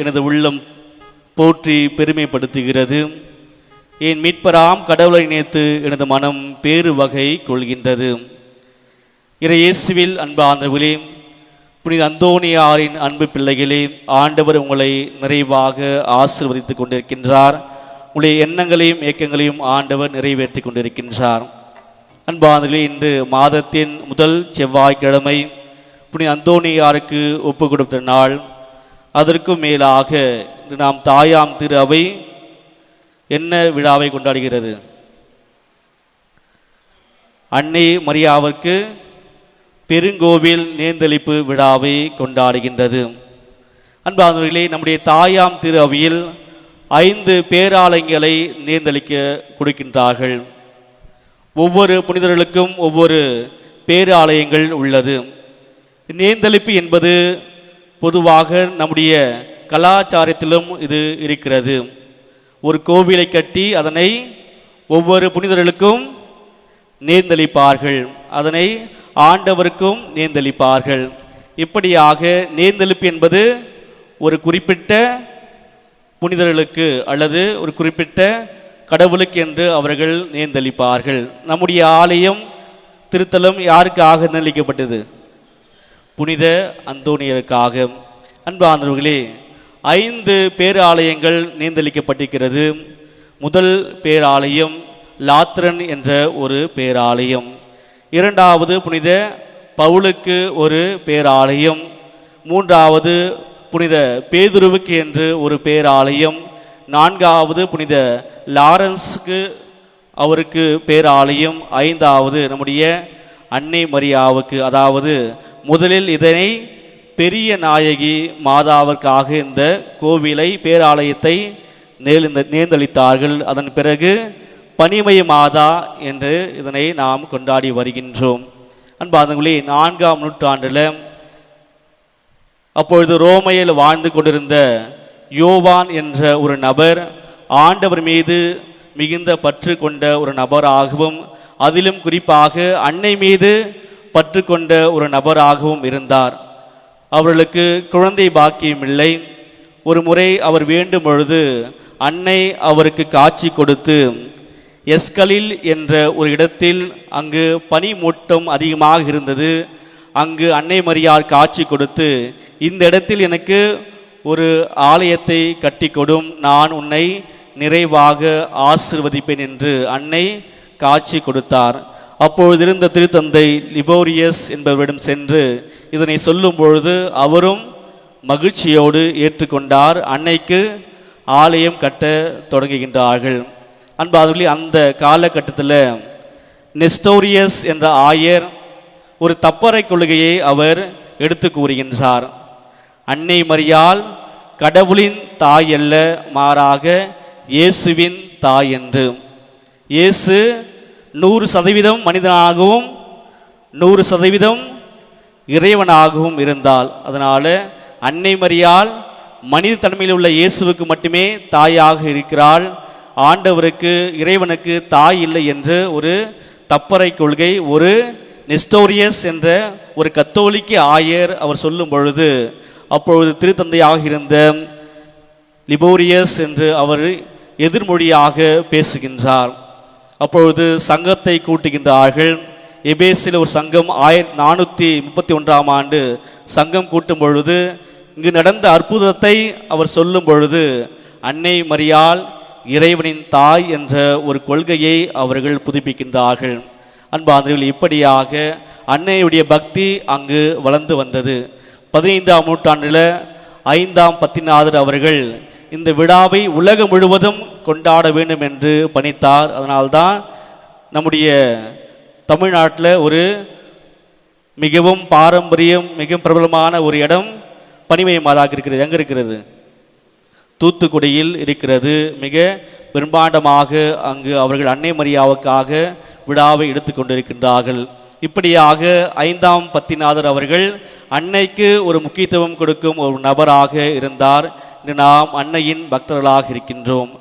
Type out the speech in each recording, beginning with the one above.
எனது உள்ளம் போற்றி பெருமைப்படுத்துகிறது. என் மீட்பராம் கடவுளை நினைத்து எனது மனம் பேறு வகை கொள்கின்றது. இறை இயேசுவில் புனித அந்தோனியாரின் அன்பு பிள்ளைகளே ஆண்டவர் உங்களை நிறைவாக ஆசீர்வதித்துக் கொண்டிருக்கின்றார். உங்களுடைய எண்ணங்களையும் இயக்கங்களையும் ஆண்டவர் நிறைவேற்றி கொண்டிருக்கின்றார். அன்பானவர்களே இன்று மாதத்தின் முதல் செவ்வாய்க்கிழமை புனித அந்தோனியாருக்கு ஒப்பு கொடுத்த நாள். அதற்கும் மேலாக இன்று நாம் தாயாம் திரு அவை என்ன விழாவை கொண்டாடுகிறது? அன்னை மரியாவிற்கு பெருங்கோவில் நேர்ந்தளிப்பு விழாவை கொண்டாடுகின்றது. அன்பானவர்களே நம்முடைய தாயாம் திரு அவையில் ஐந்து பேராலயங்களை நேர்ந்தளிக்க கொடுக்கின்றார்கள். ஒவ்வொரு புனிதர்களுக்கும் ஒவ்வொரு பேராலயங்கள் உள்ளது. நேர்ந்தளிப்பு என்பது பொதுவாக நம்முடைய கலாச்சாரத்திலும் இது இருக்கிறது. ஒரு கோவிலை கட்டி அதனை ஒவ்வொரு புனிதர்களுக்கும் நேர்ந்தளிப்பார்கள். அதனை ஆண்டவருக்கும் நேர்ந்தளிப்பார்கள். இப்படியாக நேர்ந்தளிப்பு என்பது ஒரு குறிப்பிட்ட புனிதர்களுக்கு அல்லது ஒரு குறிப்பிட்ட கடவுளுக்கு என்று அவர்கள் நேர்ந்தளிப்பார்கள். நம்முடைய ஆலயம் திருத்தலம் யாருக்காக நிர்ணயிக்கப்பட்டது புனித அந்தோனியருக்காக. அன்பானவர்களே ஐந்து பேராலயங்கள் நீந்தளிக்கப்பட்டிருக்கிறது. முதல் பேராலயம் லாத்ரன் என்ற ஒரு பேராலயம். இரண்டாவது புனித பவுலுக்கு ஒரு பேராலயம். மூன்றாவது புனித பேதுருவுக்கு என்று ஒரு பேராலயம். நான்காவது புனித லாரன்ஸுக்கு அவருக்கு பேராலயம். ஐந்தாவது நம்முடைய அன்னை மரியாவுக்கு அதாவது முதலில் இதனை பெரிய நாயகி மாதாவிற்காக இந்த கோவிலை பேராலயத்தை நேர்ந்த நேர்ந்தளித்தார்கள். அதன் பிறகு பனிமய மாதா என்று இதனை நாம் கொண்டாடி வருகின்றோம். அன்பாதங்களே நான்காம் நூற்றாண்டில் அப்பொழுது ரோமையில் வாழ்ந்து கொண்டிருந்த யோவான் என்ற ஒரு நபர் ஆண்டவர் மீது மிகுந்த பற்று கொண்ட ஒரு நபராகவும் அதிலும் குறிப்பாக அன்னை மீது பற்று கொண்ட ஒரு நபராகவும் இருந்தார். அவர்களுக்கு குழந்தை பாக்கியம் இல்லை. ஒரு முறை அவர் வேண்டும் பொழுது அன்னை அவருக்கு காட்சி கொடுத்து எஸ்கலில் என்ற ஒரு இடத்தில் அங்கு பனிமூட்டம் அதிகமாக இருந்தது. அங்கு அன்னை மரியார் காட்சி கொடுத்து இந்த இடத்தில் எனக்கு ஒரு ஆலயத்தை கட்டி கொடும் நான் உன்னை நிறைவாக ஆசிர்வதிப்பேன் என்று அன்னை காட்சி கொடுத்தார். அப்பொழுது இருந்த திருத்தந்தை லிபோரியஸ் என்பவரிடம் சென்று இதனை சொல்லும் பொழுது அவரும் மகிழ்ச்சியோடு ஏற்றுக்கொண்டார். அன்னைக்கு ஆலயம் கட்ட தொடங்குகின்றார்கள். அன்பாதவர்களே அந்த காலகட்டத்தில் நெஸ்டோரியஸ் என்ற ஆயர் ஒரு தப்பறை கொள்கையை அவர் எடுத்து கூறுகின்றார். அன்னை மறியால் கடவுளின் தாய் அல்ல மாறாக இயேசுவின் தாய் என்று. இயேசு நூறு சதவீதம் மனிதனாகவும் நூறு சதவீதம் இறைவனாகவும் இருந்தால் அதனால் அன்னை மரியால் மனித தன்மையில் உள்ள இயேசுவுக்கு மட்டுமே தாயாக இருக்கிறாள். ஆண்டவருக்கு இறைவனுக்கு தாய் இல்லை என்று ஒரு தப்பறை கொள்கை ஒரு நெஸ்டோரியஸ் என்ற ஒரு கத்தோலிக்க ஆயர் அவர் சொல்லும் பொழுது அப்பொழுது திருத்தந்தையாக இருந்த லிபோரியஸ் என்று அவர் எதிர்மொழியாக பேசுகின்றார். அப்பொழுது சங்கத்தை கூட்டுகின்றார்கள். எபேசில் ஒரு சங்கம் ஆயிரத்தி நானூற்றி முப்பத்தி ஒன்றாம் ஆண்டு சங்கம் கூட்டும் பொழுது இங்கு நடந்த அற்புதத்தை அவர் சொல்லும் பொழுது அன்னை மரியால் இறைவனின் தாய் என்ற ஒரு கொள்கையை அவர்கள் புதுப்பிக்கின்றார்கள். அன்பாந்தர்கள் இப்படியாக அன்னையுடைய பக்தி அங்கு வளர்ந்து வந்தது. பதினைந்தாம் நூற்றாண்டில் ஐந்தாம் பத்திநாதர் அவர்கள் இந்த விழாவை உலகம் முழுவதும் கொண்டாட வேண்டும் என்று பணித்தார். அதனால்தான் நம்முடைய தமிழ்நாட்டில் ஒரு மிகவும் பாரம்பரியம் மிகவும் பிரபலமான ஒரு இடம் பனிமய மாதாக இருக்கிறது. எங்கே இருக்கிறது? தூத்துக்குடியில் இருக்கிறது. மிக பிரம்மாண்டமாக அங்கு அவர்கள் அன்னை மரியாவுக்காக விழாவை எடுத்துக்கொண்டிருக்கின்றார்கள் இப்படியாக ஐந்தாம் பத்திநாதர் அவர்கள் அன்னைக்கு ஒரு முக்கியத்துவம் கொடுக்கும் ஒரு நபராக இருந்தார். இன்று நாம் அன்னையின் பக்தர்களாக இருக்கின்றோம்.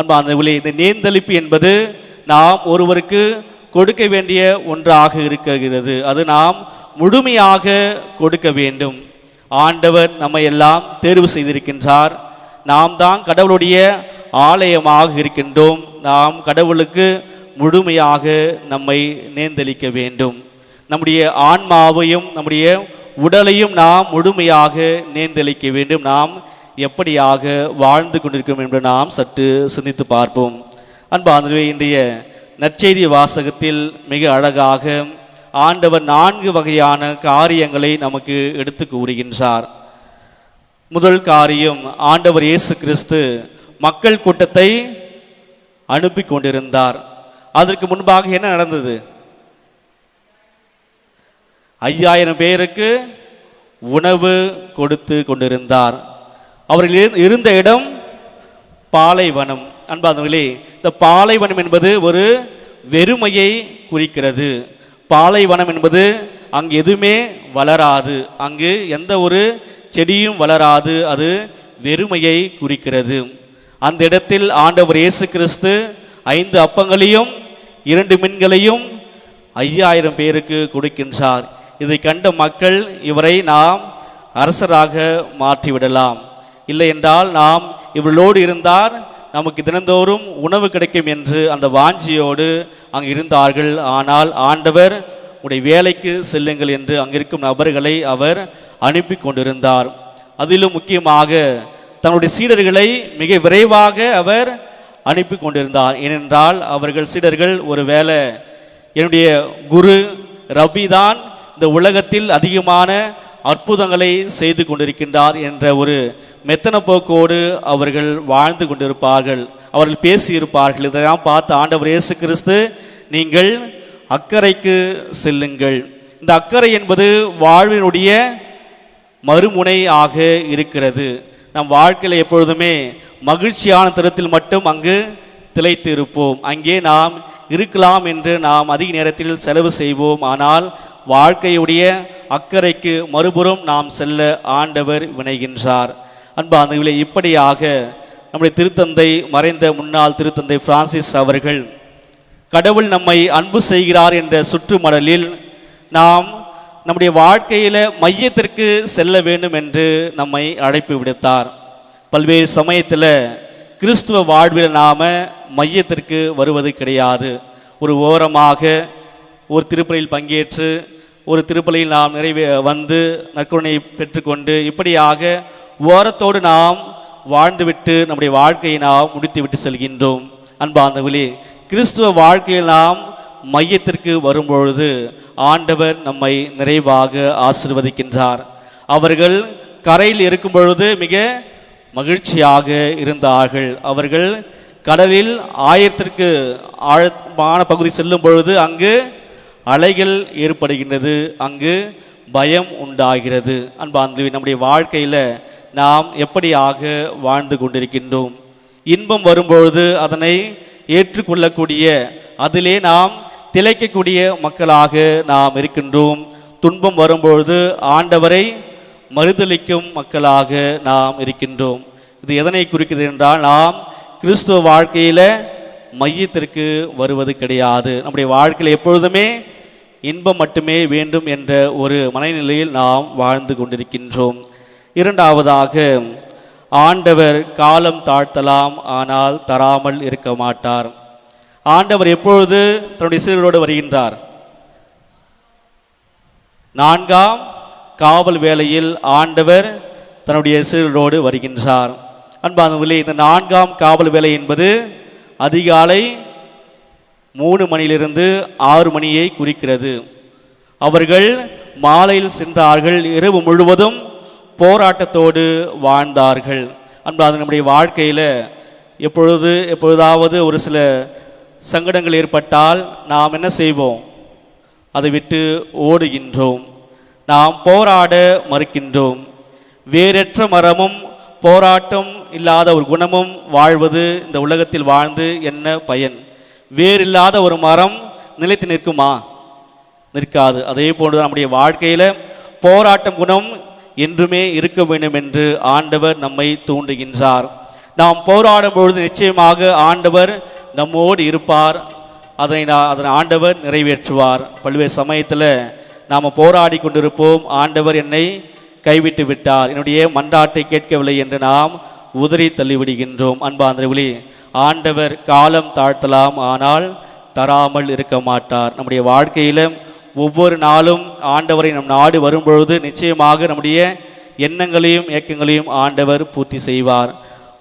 அன்பானவர்களே இந்த நேர்ந்தளிப்பு என்பது நாம் ஒருவருக்கு கொடுக்க வேண்டிய ஒன்றாக இருக்கிறது. அது நாம் முழுமையாக கொடுக்க வேண்டும். ஆண்டவர் நம்மை எல்லாம் தேர்வு செய்திருக்கின்றார். நாம் தான் கடவுளுடைய ஆலயமாக இருக்கின்றோம். நாம் கடவுளுக்கு முழுமையாக நம்மை நேர்ந்தளிக்க வேண்டும். நம்முடைய ஆன்மாவையும் நம்முடைய உடலையும் நாம் முழுமையாக நேர்ந்தளிக்க வேண்டும். நாம் எப்படியாக வாழ்ந்து கொண்டிருக்கிறோம் என்று நாம் சற்று சிந்தித்து பார்ப்போம். அன்பானவே இன்றைய நற்செய்தி வாசகத்தில் மிக அழகாக ஆண்டவர் நான்கு வகையான காரியங்களை நமக்கு எடுத்து கூறுகின்றார். முதல் காரியம் ஆண்டவர் இயேசு கிறிஸ்து மக்கள் கூட்டத்தை அனுப்பி கொண்டிருந்தார். அதற்கு முன்பாக என்ன நடந்தது? ஐயாயிரம் பேருக்கு உணவு கொடுத்து கொண்டிருந்தார். அவர்கள் இருந்த இடம் பாலைவனம். அன்பாதவர்களே இந்த பாலைவனம் என்பது ஒரு வெறுமையை குறிக்கிறது. பாலைவனம் என்பது அங்கு எதுவுமே வளராது. அங்கு எந்த ஒரு செடியும் வளராது. அது வெறுமையை குறிக்கிறது. அந்த இடத்தில் ஆண்டவர் இயேசு கிறிஸ்து ஐந்து அப்பங்களையும் இரண்டு மீன்களையும் ஐயாயிரம் பேருக்கு கொடுக்கின்றார். இதை கண்ட மக்கள் இவரை நாம் அரசராக மாற்றிவிடலாம். இல்லை என்றால் நாம் இவர்களோடு இருந்தால் நமக்கு தினந்தோறும் உணவு கிடைக்கும் என்று அந்த வாஞ்சியோடு அங்கு இருந்தார்கள். ஆனால் ஆண்டவர் உடைய வேலைக்கு செல்லுங்கள் என்று அங்கிருக்கும் நபர்களை அவர் அனுப்பி கொண்டிருந்தார். அதிலும் முக்கியமாக தன்னுடைய சீடர்களை மிக விரைவாக அவர் அனுப்பி கொண்டிருந்தார். ஏனென்றால் அவர்கள் சீடர்கள் ஒருவேளை என்னுடைய குரு ரபி தான் இந்த உலகத்தில் அதிகமான அற்புதங்களை செய்து கொண்டிருக்கின்றார் என்ற ஒரு மெத்தன போக்கோடு அவர்கள் வாழ்ந்து கொண்டிருப்பார்கள். அவர்கள் பேசியிருப்பார்கள். இதெல்லாம் பார்த்து ஆண்டவர் இயேசு கிறிஸ்து நீங்கள் அக்கறைக்கு செல்லுங்கள். இந்த அக்கறை என்பது வாழ்வினுடைய மறுமுனை ஆக இருக்கிறது. நம் வாழ்க்கையில் எப்பொழுதுமே மகிழ்ச்சியான தரத்தில் மட்டும் அங்கு திளைத்து இருப்போம் அங்கே நாம் இருக்கலாம் என்று நாம் அதிக நேரத்தில் செலவு செய்வோம். ஆனால் வாழ்க்கையுடைய அக்கறைக்கு மறுபுறம் நாம் செல்ல ஆண்டவர் வினைகின்றார். அன்பாந்தவர்களே இப்படியாக நம்முடைய திருத்தந்தை மறைந்த முன்னாள் திருத்தந்தை பிரான்சிஸ் அவர்கள் கடவுள் நம்மை அன்பு செய்கிறார் என்ற சுற்றுமடலில் நாம் நம்முடைய வாழ்க்கையில மையத்திற்கு செல்ல வேண்டும் என்று நம்மை அழைப்பு விடுத்தார். பல்வேறு சமயத்தில் கிறிஸ்துவ வாழ்வில் நாம மையத்திற்கு வருவது கிடையாது. ஒரு ஓரமாக ஒரு திருப்பலியில் பங்கேற்று ஒரு திருப்பலியில் நாம் நிறைவே வந்து நற்கருணை பெற்றுக்கொண்டு இப்படியாக ஓரத்தோடு நாம் வாழ்ந்துவிட்டு நம்முடைய வாழ்க்கையை நாம் முடித்துவிட்டு செல்கின்றோம். அன்பாந்தவர்களே கிறிஸ்துவ வாழ்க்கையில் நாம் மையத்திற்கு வரும்பொழுது ஆண்டவர் நம்மை நிறைவாக ஆசிர்வதிக்கின்றார். அவர்கள் கரையில் இருக்கும் பொழுது மிக மகிழ்ச்சியாக இருந்தார்கள். அவர்கள் கடலில் ஆயிரத்திற்கு ஆழமான பகுதி செல்லும் பொழுது அங்கு அலைகள் ஏற்படுகின்றது. அங்கு பயம் உண்டாகிறது. அன்பாந்து நம்முடைய வாழ்க்கையில் நாம் எப்படியாக வாழ்ந்து கொண்டிருக்கின்றோம்? இன்பம் வரும்பொழுது அதனை ஏற்றுக்கொள்ளக்கூடிய அதிலே நாம் திளைக்கக்கூடிய மக்களாக நாம் இருக்கின்றோம். துன்பம் வரும்பொழுது ஆண்டவரை மறுதளிக்கும் மக்களாக நாம் இருக்கின்றோம். இது எதனை குறிக்கிறது என்றால் நாம் கிறிஸ்துவ வாழ்க்கையில் மையத்திற்கு வருவது கிடையாது. நம்முடைய வாழ்க்கையில் எப்பொழுதுமே இன்பம் மட்டுமே வேண்டும் என்ற ஒரு மனநிலையில் நாம் வாழ்ந்து கொண்டிருக்கின்றோம். இரண்டாவதாக ஆண்டவர் காலம் தாழ்த்தலாம் ஆனால் தராமல் இருக்க மாட்டார். ஆண்டவர் எப்பொழுது தன்னுடைய சீடரோடு வருகின்றார்? நான்காம் காவல் வேளையில் ஆண்டவர் தன்னுடைய சிறுவரோடு வருகின்றார். அன்பானவர்களே இந்த நான்காம் காவல் வேலை என்பது அதிகாலை மூணு மணியிலிருந்து ஆறு மணியை குறிக்கிறது. அவர்கள் மாலையில் சென்றார்கள் இரவு முழுவதும் போராட்டத்தோடு வாழ்ந்தார்கள். அன்பான நம்முடைய வாழ்க்கையில் எப்பொழுது எப்பொழுதாவது ஒரு சில சங்கடங்கள் ஏற்பட்டால் நாம் என்ன செய்வோம்? அதை விட்டு ஓடுகின்றோம். நாம் போராட மறுக்கின்றோம். வேறற்ற மரமும் போராட்டம் இல்லாத ஒரு குணமும் வாழ்வது இந்த உலகத்தில் வாழ்ந்து என்ன பயன்? வேறில்லாத ஒரு மரம் நிலைத்து நிற்குமா? நிற்காது. அதே போன்று நம்முடைய வாழ்க்கையில் போராட்டம் குணம் என்றுமே இருக்க வேண்டும் என்று ஆண்டவர் நம்மை தூண்டுகின்றார். நாம் போராடும் பொழுது நிச்சயமாக ஆண்டவர் நம்மோடு இருப்பார். அதனை நான் அதனை ஆண்டவர் நிறைவேற்றுவார். பல்வேறு சமயத்தில் நாம் போராடி கொண்டிருப்போம். ஆண்டவர் என்னை கைவிட்டு விட்டார். என்னுடைய மன்றாட்டை கேட்கவில்லை என்று நாம் உதறி தள்ளிவிடுகின்றோம். அன்பாந்தரவுளி ஆண்டவர் காலம் தாழ்த்தலாம் ஆனால் தராமல் இருக்க மாட்டார். நம்முடைய வாழ்க்கையில ஒவ்வொரு நாளும் ஆண்டவரை நம் நாடு வரும்பொழுது நிச்சயமாக நம்முடைய எண்ணங்களையும் இயக்கங்களையும் ஆண்டவர் பூர்த்தி செய்வார்.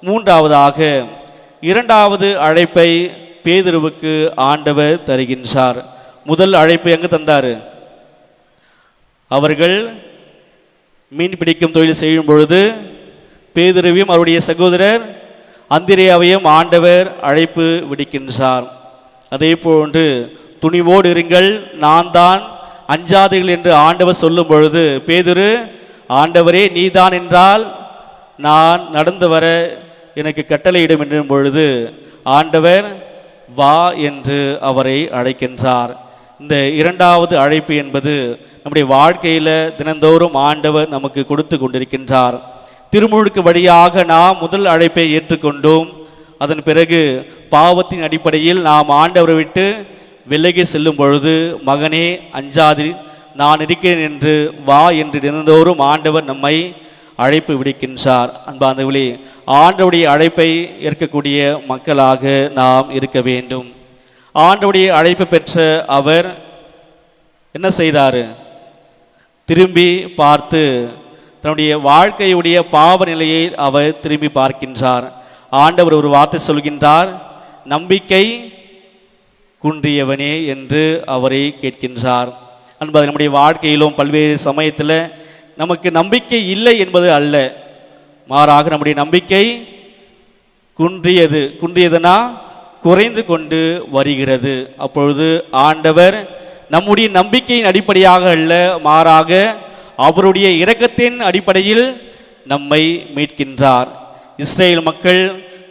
மூன்றாவதாக இரண்டாவது அழைப்பை பேதுருவுக்கு ஆண்டவர் தருகின்றார். முதல் அழைப்பு எங்கு தந்தார்? அவர்கள் மீன் பிடிக்கும் தொழில் செய்யும் பொழுது பேதுருவையும் அவருடைய சகோதரர் அந்திரேயாவையும் ஆண்டவர் அழைப்பு விடுக்கின்றார். அதே போன்று துணிவோடு இருங்கள் நான் தான் அஞ்சாதுகள் என்று ஆண்டவர் சொல்லும் பொழுது பேதுரு ஆண்டவரே நீதான் என்றால் நான் நடந்து வர எனக்கு கட்டளையிடும் என்றும் பொழுது ஆண்டவர் வா என்று அவரை அழைக்கின்றார். இந்த இரண்டாவது அழைப்பு என்பது நம்முடைய வாழ்க்கையில் தினந்தோறும் ஆண்டவர் நமக்கு கொடுத்து கொண்டிருக்கின்றார். திருமுழுக்கு வழியாக நாம் முதல் அழைப்பை ஏற்றுக்கொண்டோம். அதன் பிறகு பாவத்தின் அடிப்படையில் நாம் ஆண்டவரை விட்டு விலகி செல்லும் பொழுது மகனே அஞ்சாதி நான் இருக்கிறேன் என்று வா என்று தினந்தோறும் ஆண்டவர் நம்மை அழைப்பு விடுக்கின்றார். அன்பாந்தவர்களே ஆண்டவுடைய அழைப்பை ஏற்கக்கூடிய மக்களாக நாம் இருக்க வேண்டும். ஆண்டவுடைய அழைப்பு பெற்ற அவர் என்ன செய்தாரு? திரும்பி பார்த்து தன்னுடைய வாழ்க்கையுடைய பாவ நிலையை அவர் திரும்பி பார்க்கின்றார். ஆண்டவர் ஒரு வார்த்தை சொல்கின்றார் நம்பிக்கை குன்றியவனே என்று அவரை கேட்கின்றார். அன்பது நம்முடைய வாழ்க்கையிலும் பல்வேறு சமயத்தில் நமக்கு நம்பிக்கை இல்லை என்பது அல்ல. மாறாக நம்முடைய நம்பிக்கை குன்றியது. குன்றியதுனா குறைந்து கொண்டு வருகிறது. அப்பொழுது ஆண்டவர் நம்முடைய நம்பிக்கையின் அடிப்படையாக அல்ல மாறாக அவருடைய இரக்கத்தின் அடிப்படையில் நம்மை மீட்கின்றார். இஸ்ரேல் மக்கள்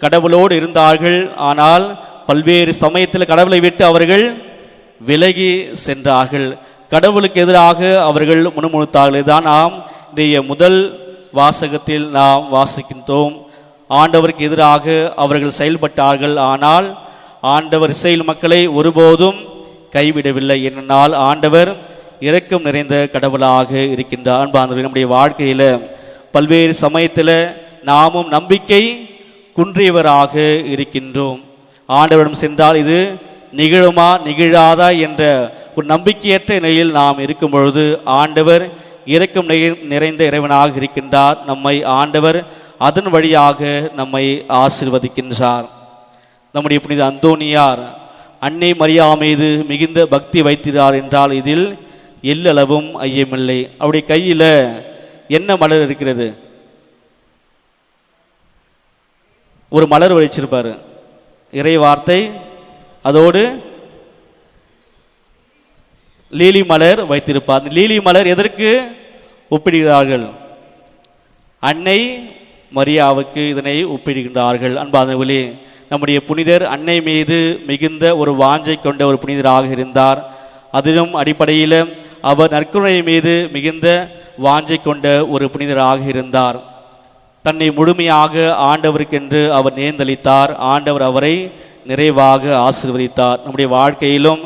கடவுளோடு இருந்தார்கள். ஆனால் பல்வேறு சமயத்தில் கடவுளை விட்டு அவர்கள் விலகி சென்றார்கள். கடவுளுக்கு எதிராக அவர்கள் முணுமுணுத்தார்கள். தான் நாம் இன்றைய முதல் வாசகத்தில் நாம் வாசிக்கின்றோம். ஆண்டவருக்கு எதிராக அவர்கள் செயல்பட்டார்கள். ஆனால் ஆண்டவர் இஸ்ரேல் மக்களை ஒருபோதும் கைவிடவில்லை. என்னால் ஆண்டவர் இரக்கம் நிறைந்த கடவுளாக இருக்கின்றார் அன்பானவர்கள் நம்முடைய வாழ்க்கையில் பல்வேறு சமயத்தில் நாமும் நம்பிக்கை குன்றியவராக இருக்கின்றோம். ஆண்டவரிடம் சென்றால் இது நிகழுமா நிகழாதா என்ற ஒரு நம்பிக்கையற்ற நிலையில் நாம் இருக்கும் பொழுது ஆண்டவர் இறக்கும் நிறைந்த இறைவனாக இருக்கின்றார். நம்மை ஆண்டவர் அதன் வழியாக நம்மை ஆசிர்வதிக்கின்றார். நம்முடைய புனித அந்தோனியார் அன்னை மரியா மீது மிகுந்த பக்தி வைத்திருந்தார் என்றால் இதில் எல்லளவும் ஐயமில்லை. அவருடைய கையில் என்ன மலர் இருக்கிறது? ஒரு மலர் வழிச்சிருப்பார் இறை வார்த்தை அதோடு லீலி மலர் வைத்திருப்பார். அந்த லீலி மலர் எதற்கு ஒப்பிடுகிறார்கள்? அன்னை மரியாவுக்கு இதனை ஒப்பிடுகின்றார்கள். அன்பானவர்களே நம்முடைய புனிதர் அன்னை மீது மிகுந்த ஒரு வாஞ்சை கொண்ட ஒரு புனிதராக இருந்தார். அதிலும் அடிப்படையில் அவர் நற்கருணை மீது மிகுந்த வாஞ்சை கொண்ட ஒரு புனிதராக இருந்தார். தன்னை முழுமையாக ஆண்டவருக்கென்று அவர் நேர்ந்தளித்தார். ஆண்டவர் அவரை நிறைவாக ஆசீர்வதித்தார். நம்முடைய வாழ்க்கையிலும்